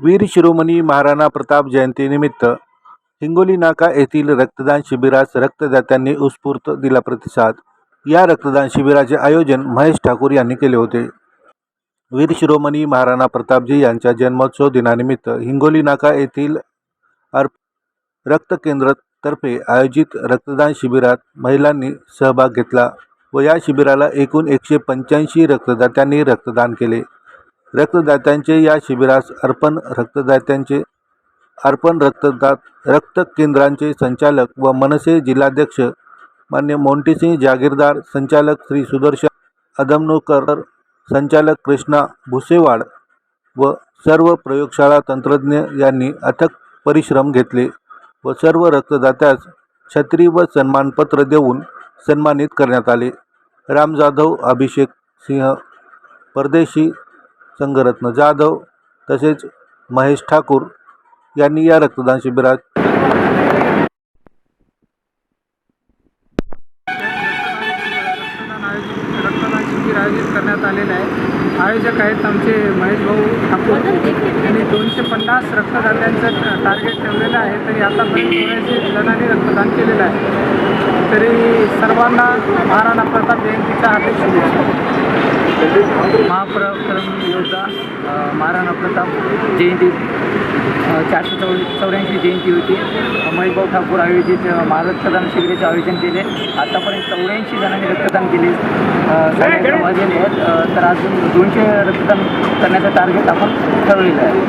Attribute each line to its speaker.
Speaker 1: वीर शिरोमणी महाराणा प्रताप जयंतीनिमित्त हिंगोली नाका येथील रक्तदान शिबिरास रक्तदात्यांनी उत्स्फूर्त दिला प्रतिसाद. या रक्तदान शिबिराचे आयोजन महेश ठाकूर यांनी केले होते. वीर शिरोमणी महाराणा प्रतापजी यांच्या जन्मोत्सव दिनानिमित्त हिंगोली नाका येथील अर्प रक्त केंद्रातर्फे आयोजित रक्तदान शिबिरात महिलांनी सहभाग घेतला व या शिबिराला एकूण एकशे पंच्याऐंशी रक्तदात्यांनी रक्तदान केले. रक्तदात्यांचे या शिबिरास अर्पण रक्तदात्यांचे अर्पण रक्तदात रक्त केंद्रांचे संचालक व मनसे जिल्हाध्यक्ष मान्य मोंटीसिंह जागीरदार संचालक श्री सुदर्शन अदमनोकर संचालक कृष्णा भुसेवाड व सर्व प्रयोगशाळा तंत्रज्ञ यांनी अथक परिश्रम घेतले व सर्व रक्तदात्यास छत्री व सन्मानपत्र देऊन सन्मानित करण्यात आले. राम जाधव अभिषेक सिंह परदेशी संघरत्न जाधव तसेच महेश ठाकूर यांनी या रक्तदान शिबिरात
Speaker 2: आयोजित रक्तदान आयोजित करण्यात आलेलं आहे. आयोजक आहेत आमचे महेश भाऊ ठाकूर. यांनी दोनशे पन्नास रक्तदात्यांचं टार्गेट ठेवलेलं आहे. तरी आतापर्यंत चौऱ्याऐंशी जणांनी रक्तदान केलेलं आहे. तरी सर्वांना महाराणा प्रताप जयंतीच्या हार्दिक शुभेच्छा.
Speaker 3: महापराक्रम योद्धा महाराणा प्रताप जयंती चारशे चौ चौऱ्याऐंशी जयंती होती. अ, महेशभाऊ ठाकूर आयोजित महारक्तदान शिबिराचे आयोजन केले. आतापर्यंत चौऱ्याऐंशी जणांनी रक्तदान केले. आहेत. तर अजून दोनशे रक्तदान करण्याचं टार्गेट आपण ठरवलेलं आहे.